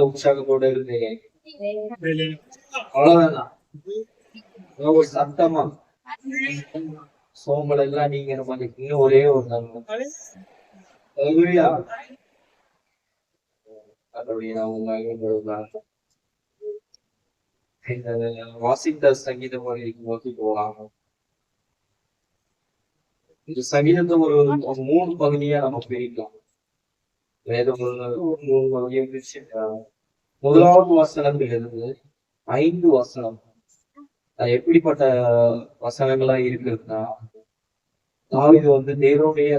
உற்சாகத்தோட இருந்தீங்க அவ்வளவுதான். சத்தமா. சோம்பல் எல்லாம் நீங்கிற மாதிரி இன்னும் ஒரே ஒரு நாள். வாசித்த சங்கீதம் நோக்கி போகலாம் இந்த சங்கீதத்தை ஒரு ஒரு மூணு பகுதியா நம்ம பிரிக்கலாம். வேதம் முதலாவது மூணு இருந்து ஐந்து வசனம். எப்படிப்பட்ட வசனங்களா இருக்குதுன்னா தாவிது வந்து தேவனுடைய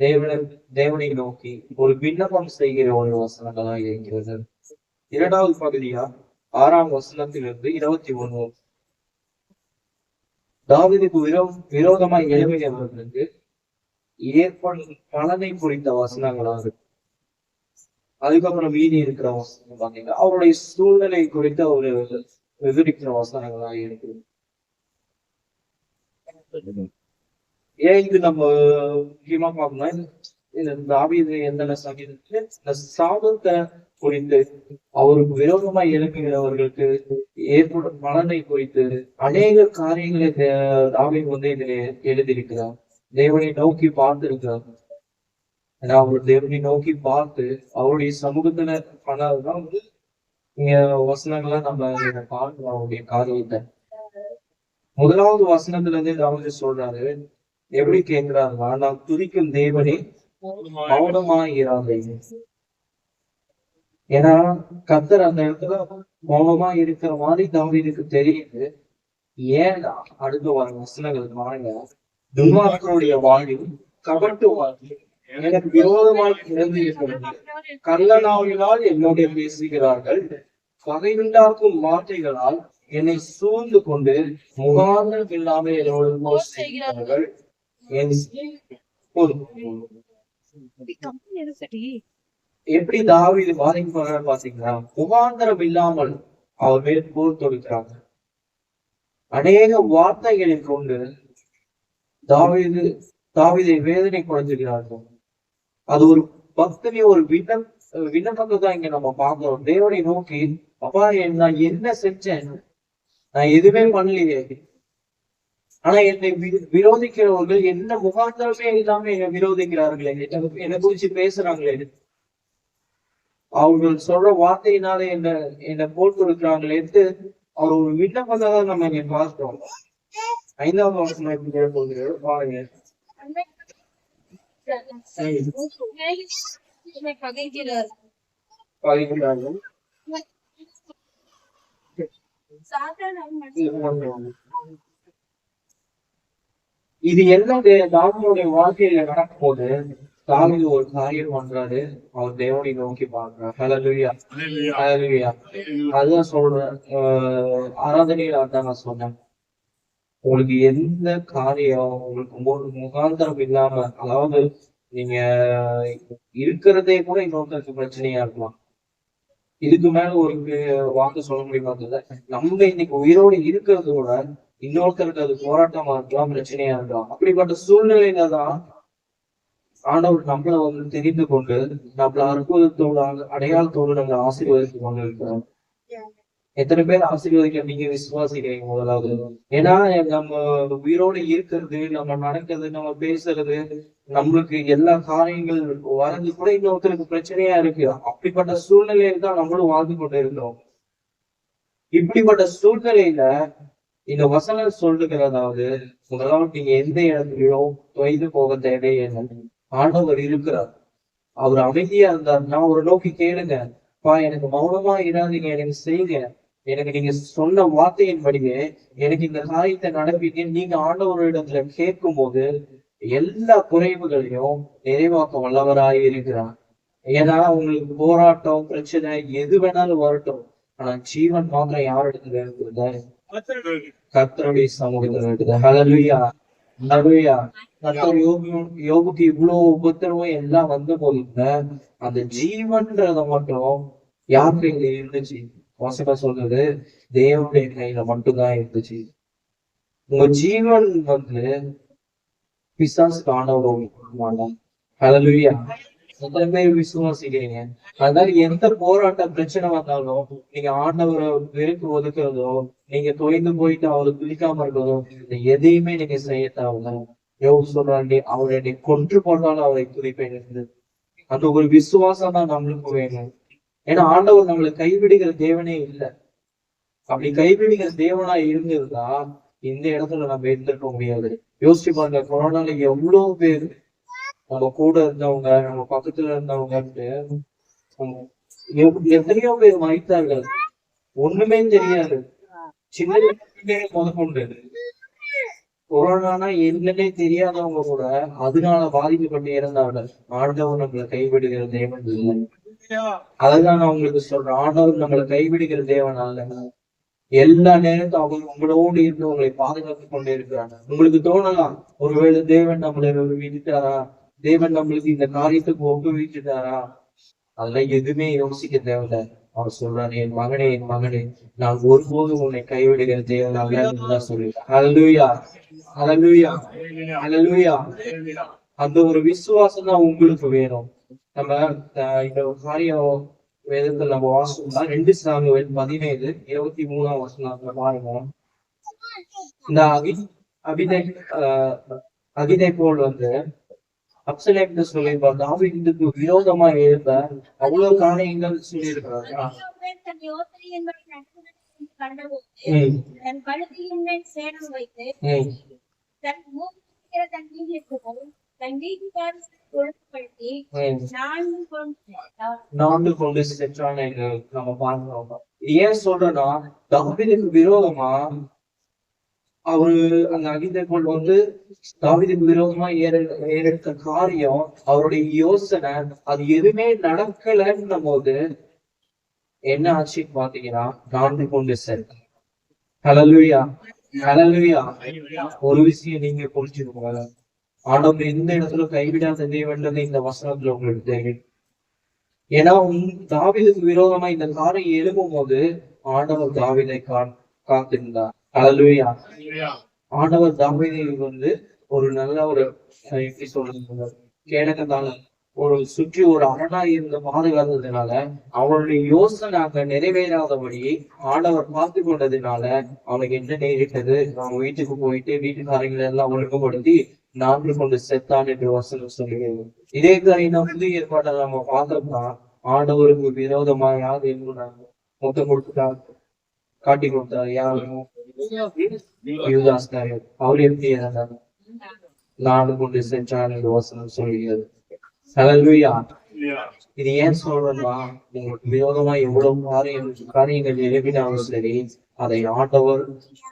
தேவனை தேவனை நோக்கி ஒரு விண்ணப்பம் செய்கிற ஒரு வசனங்களா இருக்கிறது. இரண்டாவது பகுதியா ஆறாம் வசனத்திலிருந்து இருபத்தி ஒண்ணு தாவிதுக்கு விரோ விரோதமாய் எழுமையவர்களுக்கு ஏற்படும் பலனை குறித்த வசனங்களா இருக்கு. அதுக்கப்புறம் மீதி இருக்கிற வசனங்கள் பாத்தீங்கன்னா அவருடைய சூழ்நிலை குறித்து அவர் விவரிக்கிற வசனங்களா இருக்கு ஏன் இது நம்ம முக்கியமா பார்க்கணும்னா இந்த தாவீது எந்த சங்கீதத்துல இந்த சாபத்தை குறித்து அவருக்கு விரோதமா எழுப்புகிறவர்களுக்கு ஏற்படும் பலனை குறித்து அநேக காரியங்களை தே- தாவீது வந்து இதுல எழுதியிருக்கிறார். தேவனை நோக்கி பார்த்திருக்கிறார். ஏன்னா அவர் தேவனை நோக்கி பார்த்து அவருடைய சமூகத்துல பண்ணாதான் வந்து இங்க வசனங்களை நம்ம இங்க அவருடைய காரியத்தை. முதலாவது வசனத்துல இருந்து தாவீது சொல்றாரு எப்படி கேட்கிறாருன்னா நான் துதிக்கும் தேவனே மௌனமாயிராதே. ஏன்னா கத்தர் அந்த இடத்துல மௌனமா இருக்கிற மாதிரி தாவீதுக்கு தெரியுது. ஏன்னா அடுத்த வர வசனங்கள் பாருங்க துன்மார்களுடைய வாழ்வில் கபட்டு வாழ்வு எனக்கு விரோதமாய் இறந்து கள்ளநாவினால் என்னுடைய பேசுகிறார்கள். பகையுண்டாக்கும் வார்த்தைகளால் என்னை சூழ்ந்து கொண்டு முகாந்திரம் இல்லாமல் என்னோடு போர் செய்கிறார்கள். என் போதும். எப்படி தாவீது பாதிக்கப்படுறாரு பாத்தீங்கன்னா முகாந்திரம் இல்லாமல் அவர் மேல் போர் தொடுக்கிறாங்க. அநேக வார்த்தைகளை கொண்டு தாவீது தாவிதை வேதனை குறைஞ்சுகிறார்கள். அது ஒரு பக்தனி ஒரு விண்ணம் விண்ணப்பத்தை தான் இங்க நம்ம பார்க்கிறோம். தேவனை நோக்கி அப்பா என் நான் என்ன செஞ்சேன்? நான் எதுவுமே பண்ணலையே. ஆனா என்னை வி- விரோதிக்கிறவர்கள் என்ன முகாந்தரமே இல்லாம என்னை விரோதிக்கிறார்களே. என்னை என்னை குறிச்சு பேசுறாங்களே. அவர்கள் சொல்ற வார்த்தையினால என்ன என்னை போட்டு கொடுக்குறாங்களேன்ட்டு அவர் ஒரு விண்ணப்பத்தை தான் நம்ம இங்க பார்க்கிறோம். ஐந்தாவது வருஷம் எப்படி பாருங்க. இது எல்லாம் தே- தாவீதுடைய வாழ்க்கையில நடக்கும்போது தாவீது ஒரு காரியம் பண்றாரு. அவர் தேவனை நோக்கி பார்க்கிறார். ஹalleluya ஹalleluya அதுதான் சொல்றேன் ஆஹ் ஆராதனையில அதான் நான் சொன்னேன். உங்களுக்கு எந்த காரியம் உங்களுக்கு மு- முகாந்திரம் இல்லாம அதாவது நீங்க இருக்கிறதே கூட இன்னொருத்தருக்கு பிரச்சனையா இருக்கலாம் இதுக்கு மேல ஒரு வாக்கு சொல்ல முடியுமா நம்ம இன்னைக்கு உயிரோடு இருக்கிறது கூட இன்னொருத்தருக்கு அது போராட்டமா இருக்கலாம் பிரச்சனையா இருக்கலாம். அப்படிப்பட்ட சூழ்நிலையில தான் ஆண்டவர் நம்மளை வந்து தெரிந்து கொண்டு நம்மள அற்புதத்தோட அடையாளத்தோடு நம்மளை ஆசீர்வதித்து கொண்டு இருக்கிறோம் எத்தனை பேர் ஆசீர்வதிக்க நீங்க விசுவாசிக்கிறீங்க முதலாவது? ஏன்னா நம்ம உயிரோடு இருக்கிறது நம்ம நடக்கிறது நம்ம பேசுறது நம்மளுக்கு எல்லா காரியங்கள் வரது கூட இன்னொருத்தருக்கு பிரச்சனையா இருக்கு. அப்படிப்பட்ட சூழ்நிலையில தான் நம்மளும் வாழ்ந்து கொண்டு இருக்கிறோம் இப்படிப்பட்ட சூழ்நிலையில இந்த வசனம் சொல்லுகிறதாவது முதலாவது நீங்க எந்த இடத்துலயோ தொய்ந்து போக தேவையில்லை ஆண்டவர் இருக்கிறார். அவர் அமைதியா இருந்தாருன்னா ஒரு நோக்கி கேளுங்க. பா எனக்கு மௌனமா இராதீங்க எனக்கு செய்யுங்க. எனக்கு நீங்க சொன்ன வார்த்தையின்படியே எனக்கு இந்த காரியத்தை நடப்பீங்க நீங்க ஆண்டவரிடத்துல கேட்கும் போது எல்லா குறைவுகளையும் நிறைவாக்க வல்லவராய் இருக்கிறார். ஏன்னா உங்களுக்கு போராட்டம் பிரச்சனை எது வேணாலும் வரட்டும். ஆனா ஜீவன் மாத்திரம் யாரிடத்துல இருக்குது? கத்தருடைய சமூகத்துல இருக்குது. ஹalleluya ஹalleluya கர்த்தர் இவ்வளவு உபத்திரவம் எல்லாம் வந்த போதுங்க அந்த ஜீவன்றத மட்டும் யார் கையில இருந்துச்சு? வாசிப்பா சொல்றது தேவனுடைய கையில மட்டும்தான் இருந்துச்சு. உங்க ஜீவன் வந்து பிசாசு காண மாட்டான் எத்தனை பேர் விசுவாசிக்கிறீங்க. அதனால எந்த போராட்டம் பிரச்சனை வந்தாலும் நீங்க ஆண்டவரை வெறுப்பு ஒதுக்குறதோ நீங்க தொய்ந்து போயிட்டு அவரை பிடிக்காம இருக்கிறதோ எதையுமே நீங்க செய்ய தேவையில்ல. யோகு சொல்றாண்டி அவரை கொன்று போட்டாலும் அவரை குறிப்பேன் அந்த ஒரு விசுவாசம் தான் நம்மளுக்கு வேணும். ஏன்னா ஆண்டவர் நம்மளை கைவிடுகிற தேவனே இல்லை. அப்படி கைவிடுகிற தேவனா இருந்திருந்தா இந்த இடத்துல நம்ம இருந்திருக்க முடியாது. யோசிச்சு பாருங்க கொரோனால எவ்வளவு பேர் நம்ம கூட இருந்தவங்க நம்ம பக்கத்துல இருந்தவங்கன்ட்டு எத்தனையோ பேர் மறைத்தார்கள். ஒண்ணுமே தெரியாது. சின்ன முதற்கொண்டு. கொரோனானா என்னன்னே தெரியாதவங்க கூட அதனால பாதிக்கப்பட்டு இறந்தார்கள் ஆண்டவர் நம்மளை கைவிடுகிற தேவன் இல்லை. அதுதான் நான் உங்களுக்கு சொல்றேன். ஆண்டவர் நம்மளை கைவிடுகிற தேவன் அல்ல. எல்லா நேரத்தும் அவர் உங்களோடு இருந்து உங்களை பாதுகாத்து கொண்டே இருக்கிறாங்க உங்களுக்கு தோணலாம் ஒருவேளை தேவன் நம்மளை விட்டுட்டாரா தேவன் நம்மளுக்கு இந்த காரியத்துக்கு ஒப்புவிச்சுட்டாரா? அதெல்லாம் எதுவுமே யோசிக்க தேவையில்ல. அவர் சொல்றாரு என் மகனே என் மகனே நான் ஒருபோதும் உன்னை கைவிடுகிற தேவன் அல்ல சொல்லிட்டார் அலலுயா அலலுயா அலலுயா அந்த ஒரு விசுவாசம் தான் உங்களுக்கு வேணும். நம்ம இந்த காரியம் வேதத்துல நம்ம வாசம்னா ரெண்டு சாமுவேல் பதினேழு இருபத்தி மூணாம் வருஷம் பாருங்க இந்த அகி அபிதை அகிதை போல் வந்து அப்சலேம்னு சொல்லியிருப்பார் தாவீதுக்கு விரோதமா எழுந்த அவ்வளவு காரியங்கள் சொல்லியிருக்கிறார் தன் யோசனையின்படி நடந்ததை கண்டபோது ம், தன் கழுத்தில் மேல் சேணம் வைத்து தன் மூக்கிற தன் நீதிக்கு தன் நீதிக்காரரை ஒழுங்குபடுத்தி ம். நான்கு கொண்டு சேர்த்தார். நான்கு கொண்டு சென்றான் என்று நம்ம பார்க்கிறோம் ஏன் சொல்றேன்னா தாவீதுக்கு விரோதமா அவரு அந்த அகிந்த போல் வந்து தாவீதுக்கு விரோதமா ஏற ஏறெடுத்த காரியம் அவருடைய யோசனை அது எதுவுமே நடக்கலன்னும் போது என்ன ஆச்சுன்னு பாத்தீங்கன்னா நான்கு கொண்டு சார் ஹalleluya ஹalleluya ஒரு விஷயம் நீங்க புரிஞ்சுக்கோங்க. ஆண்டவர் எந்த இடத்துல கைவிடாத தேவன்றது இந்த வசனத்துல உங்களுக்கு தெரியும். ஏன்னா உன் விரோதமா இந்த காரியம் எழுப்பும் போது ஆண்டவர் தாவிதை கா காத்திருந்தார். ஹalleluya ஆண்டவர் தாவீதை வந்து ஒரு நல்ல ஒரு எப்படி சொல்றது? கேடகத்தால ஒரு சுற்றி ஒரு அரணா இருந்த பாதுகாத்ததுனால அவனுடைய யோசனை அங்க நிறைவேறாதபடி ஆண்டவர் பார்த்து கொண்டதுனால அவனுக்கு என்ன நேரிட்டது அவன் வீட்டுக்கு போயிட்டு வீட்டுக்காரங்களை எல்லாம் ஒழுங்குபடுத்தி நான்கு கொண்டு செத்தான் என்று வசனம் சொல்லுகிறது. இதே காரியம் புதிய ஏற்பாட்டை நம்ம பார்த்தோம்னா ஆண்டவருக்கு விரோதமா யார் இருந்தாங்க மொத்தம் கொடுத்துட்டார். காட்டி கொடுத்தார் யாரும் யூதாஸ் அவர் எப்படி இருந்தாங்க நாடு கொண்டு சென்றான் என்று வசனம் சொல்கிறது. ஹalleluya. இது ஏன் சொல்றேன்னா உங்களுக்கு விரோதமா எவ்வளவு காரியம் காரியங்கள் எழுப்பினாலும் சரி அதை ஆண்டவர்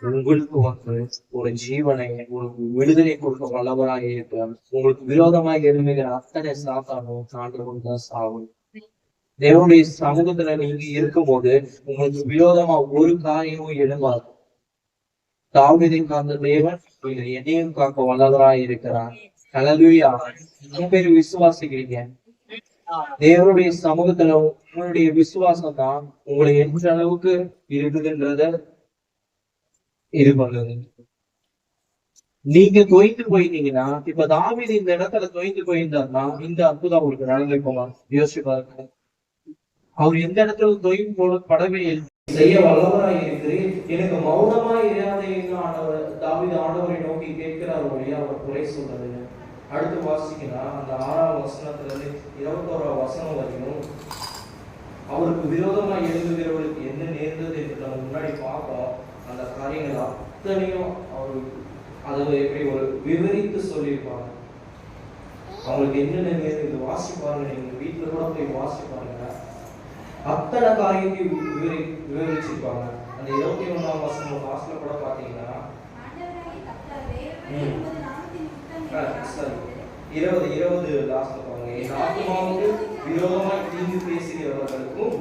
உங்களுக்கு வந்து ஒரு ஜீவனை ஒரு விடுதலை கொடுக்க வல்லவராக இருப்பார். உங்களுக்கு விரோதமாக எழுப்புகிற அத்தனை சாத்தானும் ஆண்டவர் தான் சாகும். தேவனுடைய சமூகத்துல நீங்க இருக்கும்போது உங்களுக்கு விரோதமா ஒரு காரியமும் எழும்பாது. தாவிதை காந்த தேவன் இந்த எதையும் காக்க வல்லதரா இருக்கிறார். ஹalleluya பேர் விசுவாசிக்கிறீங்க. தேவனுடைய சமூகத்துல உங்களுடைய விசுவாசம் தான் உங்களை எந்த அளவுக்கு இருக்குதுன்றத இது பண்ணுது நீங்க தொய்ந்து போயிருந்தீங்கன்னா இப்ப தாவீது இந்த இடத்துல தொய்ந்து போயிருந்தாருன்னா இந்த அற்புதம் உங்களுக்கு நடந்திருக்குமா? யோசிச்சு பாருங்க அவர் எந்த இடத்துல தொய்வு போடப்படவே இல்லை. செய்ய வல்லவராய் இருக்கிறேன். எனக்கு மௌனமாய் இராதேன்னு ஆண்டவர் தாவித ஆண்டவரை நோக்கி கேட்கிறார் வழியா அவர் குறை சொல்றது அடுத்து வாசிக்கலாம் அந்த ஆறாம் வசனத்துல இருந்து இருபத்தோராம் வசனம் வரைக்கும் அவருக்கு விரோதமா எழுதுகிறவர்களுக்கு என்ன நேர்ந்தது என்று நம்ம முன்னாடி பார்ப்போம். அந்த காரியங்கள் அத்தனையும் அவர் அதை எப்படி ஒரு விவரித்து சொல்லியிருப்பாங்க. அவங்களுக்கு என்னென்ன நேர்ந்தது? வாசிப்பாருங்க. நீங்க வீட்டுல கூட போய் வாசிப்பாருங்க. அத்தனை காரியத்தையும் விவரி விவரிச்சிருப்பாங்க. அந்த இருபத்தி ஒண்ணாம் வசனம் வாசல கூட சரி. இருபது இருபது லாஸ்ட்ல பாருங்க. என் ஆத்மாவுக்கு விரோதமாய் தீங்கு பேசுகிறவர்களுக்கும்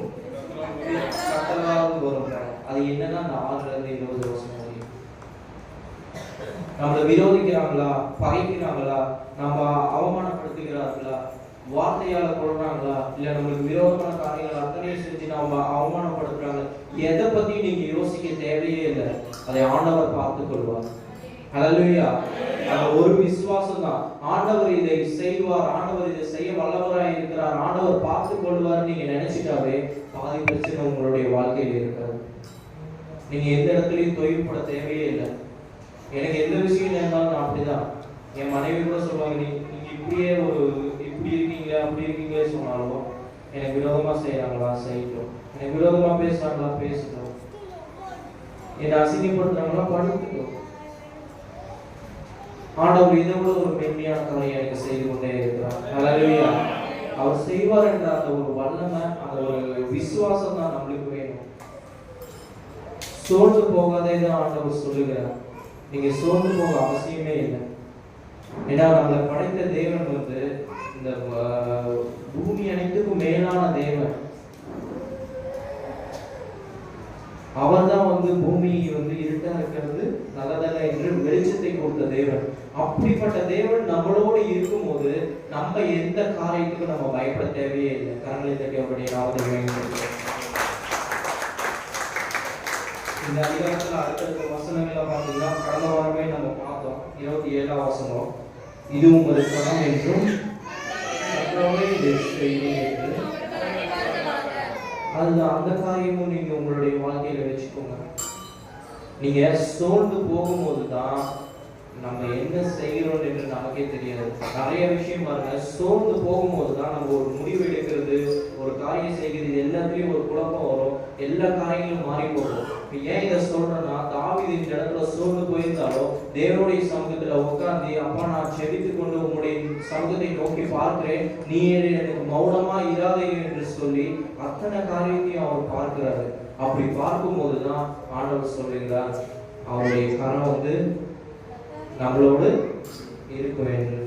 கட்டளாக வரும். அது என்னன்னா அந்த ஆறுல இருந்து இருபது வருஷம் நம்மளை விரோதிக்கிறாங்களா? பகைக்கிறாங்களா? நம்ம வார்த்தையால கொள்றாங்களா இல்ல நம்மளுக்கு விரோதமான காரியங்கள் அத்தனையும் செஞ்சு நம்ம அவமானப்படுத்துறாங்க. எதை பத்தி நீங்க யோசிக்க தேவையே இல்லை. அதை ஆண்டவர் பார்த்து கொள்வார். ஹalleluya அந்த ஒரு விசுவாசம் தான். ஆண்டவர் இதை செய்வார். ஆண்டவர் இதை செய்ய வல்லவராய் இருக்கிறார். ஆண்டவர் பார்த்து கொள்வார் நீங்க நினைச்சிட்டாவே பாதி பிரச்சனை உங்களுடைய வாழ்க்கையில இருக்காது. நீங்க எந்த இடத்துலயும் தொய்வுபட தேவையே இல்லை. எனக்கு எந்த விஷயம் இருந்தாலும் நான் அப்படிதான். என் மனைவி கூட சொல்லுவாங்க நீ நீங்க இப்படியே ஒரு இப்படி இருக்கீங்க அப்படி இருக்கீங்க சொன்னாலும் எனக்கு விரோதமா செய்யறாங்களா செய்யட்டும். எனக்கு விரோதமா பேசுறாங்களா? பேசட்டும். என்னை அசிங்கப்படுத்துறாங்களா? படுத்துட்டும் ஆண்டவர் இதை விட ஒரு மென்மையான காரியம் எனக்கு செய்து கொண்டே இருக்கிறார். அவர் செய்வார் என்ற அந்த ஒரு வல்லமை அந்த ஒரு விசுவாசம் தான் நம்மளுக்கு வேணும். சோர்ந்து போகாதே தான் ஆண்டவர் சொல்லுகிறார். நீங்க சோர்ந்து போக அவசியமே இல்லை. ஏன்னா நம்மளை படைத்த தேவன் வந்து இந்த பூமி அனைத்துக்கும் மேலான தேவன். அவர் தான் வந்து பூமி வந்து இருட்டா இருக்கிறது நல்லதல்ல என்று வெளிச்சத்தை கொடுத்த தேவன். அப்படிப்பட்ட தேவன் நம்மளோடு இருக்கும்போது நம்ம எந்த காரியத்துக்கும் நம்ம பயப்பட தேவையே இல்லை. கரங்களை தட்டி நாமத்தை இந்த அதிகாரத்துல அடுத்த வசனங்களை பார்த்தீங்கன்னா கடந்த வாரமே நம்ம பார்த்தோம். இருபத்தி ஏழாம் வசனம். இதுவும் ஒரு என்றும் மற்றவரை அதுதான் அந்த காரியமும் நீங்க உங்களுடைய வாழ்க்கையில வச்சுக்கோங்க. நீங்க சோர்ந்து போகும்போது தான் நம்ம என்ன செய்கிறோம் என்று நமக்கே தெரியாது. நிறைய விஷயம் பாருங்க சோர்ந்து போகும்போது தான் நம்ம ஒரு முடிவு எடுக்கிறது ஒரு காரியம் செய்கிறது இது எல்லாத்துலயும் ஒரு குழப்பம் வரும் எல்லா காரியங்களும் மாறி போகும். ஏன் இதை சொல்றேன்னா தாவீது இந்த இடத்துல சோர்ந்து போயிருந்தாலும் தேவனுடைய சமூகத்துல உட்கார்ந்து அப்பா நான் செவித்து கொண்டு உங்களுடைய சமூகத்தை நோக்கி பார்க்கிறேன். நீ எனக்கு மௌனமா இராதே என்று சொல்லி அத்தனை காரியத்தையும் அவர் பார்க்கிறாரு. அப்படி பார்க்கும்போது தான் ஆண்டவர் சொல்லுகிறார் அவருடைய கரம் வந்து நம்மளோடு இருக்க வேண்டும்.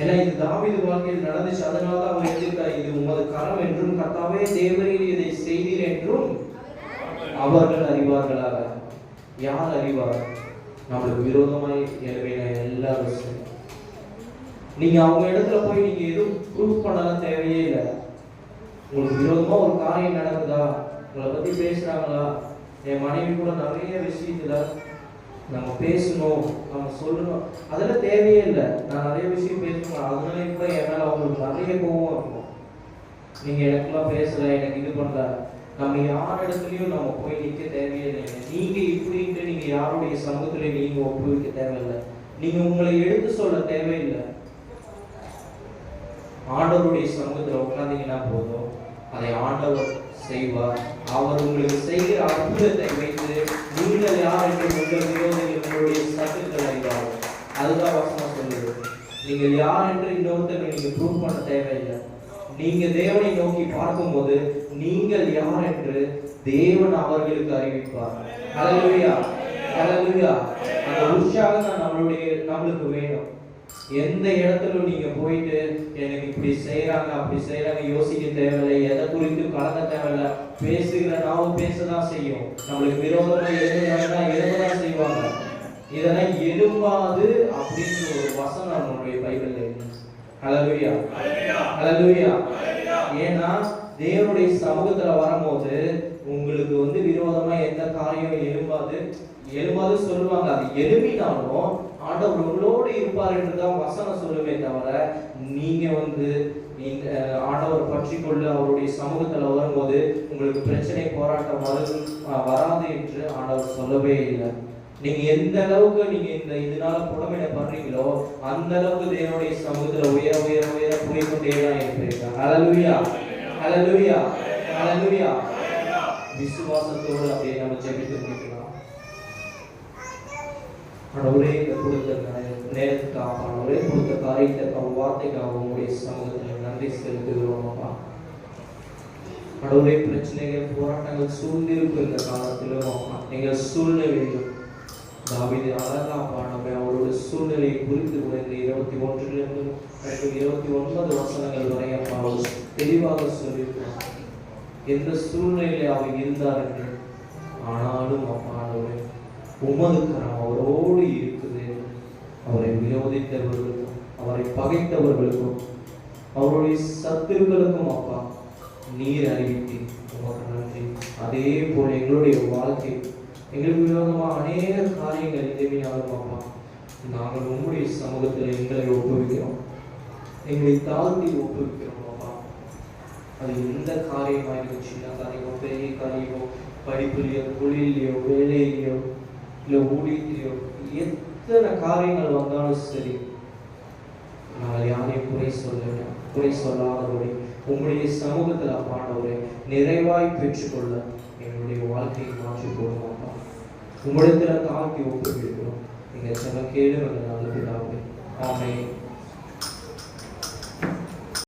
ஏன்னா இது தாவிது வாழ்க்கையில் நடந்துச்சு. அதனால தான் அவர் எழுதியிருக்கார் இது உமது கரம் என்றும் கத்தாவே தேவரீர் இதை செய்தீர் என்றும் அவர்கள் அறிவார்களாக? யார் அறிவார்? நம்மளுக்கு விரோதமாய் எழுப்பின எல்லா விஷயம் நீங்க அவங்க இடத்துல போய் நீங்க எதுவும் ப்ரூவ் பண்ணலாம் தேவையே இல்லை. உங்களுக்கு விரோதமா ஒரு காரியம் நடக்குதா? உங்களை பத்தி பேசுறாங்களா? என் மனைவி கூட நிறைய விஷயத்துல நம்ம பேசணும் நம்ம சொல்லணும். அதெல்லாம் தேவையே இல்லை. நான் நிறைய விஷயம் பேசணும். அதனாலே கூட என் மேல அவங்களுக்கு நிறைய கோவம் இருக்கும். நீங்க எனக்குலாம் பேசல எனக்கு இது பண்ணல. நம்ம யார் இடத்துலயும் நம்ம போய் நிற்க தேவையே இல்லை நீங்க இப்படின்ட்டு நீங்க யாருடைய சமூகத்துல நீங்க ஒப்புவிக்க தேவையில்லை. நீங்க உங்களை எடுத்து சொல்ல தேவையில்லை. ஆண்டவருடைய சமூகத்துல உட்காந்தீங்கன்னா போதும். அதை ஆண்டவர் செய்வார். அவர் உங்களுக்கு செய்கிற அற்புதத்தை வைத்து நீங்கள் யார் என்று உங்கள் விரோதிகள் உங்களுடைய சத்துக்கள் அறிவார்கள் அதுதான் வசனம் சொல்லுது. நீங்கள் யார் என்று இன்னொருத்தருக்கு நீங்க ப்ரூவ் பண்ண தேவையில்லை. நீங்க தேவனை நோக்கி பார்க்கும்போது நீங்கள் யார் என்று தேவன் அவர்களுக்கு அறிவிப்பார். ஹalleluya ஹalleluya. அந்த உற்சாகம் தான் நம்மளுடைய நம்மளுக்கு வேணும். எந்த இடத்துல நீங்க போயிட்டு எனக்கு இப்படி செய்யறாங்க அப்படி செய்யறாங்க யோசிக்க தேவையில்லை எதை குறித்து கலங்க தேவையில்லை பேசுகிற நாவும் பேசதான் செய்யும். நம்மளுக்கு விரோதமா எழுதுறாங்கன்னா எழுததான் செய்வாங்க. இதெல்லாம் எழும்பாது அப்படின்ற ஒரு வசனம் நம்மளுடைய பைபிள்ல இருக்கு. ஹalleluya. ஏன்னா தேவனுடைய சமூகத்துல வரும்போது உங்களுக்கு வந்து விரோதமா எந்த காரியம் எழும்பாது. எழும்பாது சொல்லுவாங்க. அது எழுப்பினாலும் ஆண்டவர் உங்களோடு இருப்பார் என்றுதான் வசனம் சொல்லுமே தவிர நீங்க வந்து இந்த ஆண்டவர் பற்றி கொண்டு அவருடைய சமூகத்துல வரும்போது உங்களுக்கு பிரச்சனை போராட்டம் வரும் வராது என்று ஆண்டவர் சொல்லவே இல்லை. நீங்க எந்த அளவுக்கு நீங்க இந்த இதனால புடமையிடப்படுறீங்களோ அந்த அளவுக்கு தேவனுடைய சமூகத்துல உயர உயர உயர போய் கொண்டே தான் இருப்பீங்க. ஹalleluya ஹalleluya ஹalleluya விசுவாசத்தோடு அப்படியே நம்ம ஜெபித்து முடிக்கலாம். கடவுளே இந்த கொடுத்த நேரத்துக்காக கடவுளே கொடுத்த காரியத்துக்காக வார்த்தைக்காக உங்களுடைய சமூகத்தில் நன்றி செலுத்துகிறோம் அப்பா. ஆண்டவரே பிரச்சனைகள் போராட்டங்கள் சூழ்ந்திருக்கும் இந்த காலத்திலும் நீங்கள் சூழ்நிலை வேண்டும். தாவீது அழகா பாடமே அவளோட சூழ்நிலையை குறித்து கூட இருபத்தி ஒன்றிலிருந்து இருபத்தி ஒன்பது வசனங்கள் வரை அப்பா தெளிவாக சொல்லியிருக்கிறார் எந்த சூழ்நிலையில் அவர் இருந்தார்கள்? ஆனாலும் அப்பா உமதுக்கரம் உமது கரம் அவரோடு இருக்குது. அவரை விரோதித்தவர்களுக்கும் அவரை பகைத்தவர்களுக்கும் அவருடைய சத்துருக்களுக்கும் அப்பா நீர் அறிவித்தீர் உமக்கு நன்றி. அதே போல எங்களுடைய வாழ்க்கை எங்களுக்கு விரோதமாக அநேக காரியங்கள் எதிரினாலும் அப்பா நாங்கள் உங்களுடைய சமூகத்தில் எங்களை ஒப்புவிக்கிறோம். எங்களை தாழ்த்தி ஒப்புவிக்கிறோம். அது எந்த காரியமாக இருக்கும் சின்ன காரியமோ பெரிய காரியமோ படிப்புலையோ தொழிலையோ வேலையிலையோ இல்லை ஊழியத்திலையோ எத்தனை காரியங்கள் வந்தாலும் சரி நாங்கள் யாரையும் குறை சொல்ல குறை சொல்லாதபடி உங்களுடைய சமூகத்தில் அப்பாண்டவரை நிறைவாய் பெற்றுக்கொள்ள எங்களுடைய வாழ்க்கையை மாற்றி போடுவோம் அப்பா உங்களிடத்தில் தாழ்த்தி ஒப்புவிக்கிறோம் நீங்கள் செவ கேடு நல்ல பிதாவே. ஆமென்.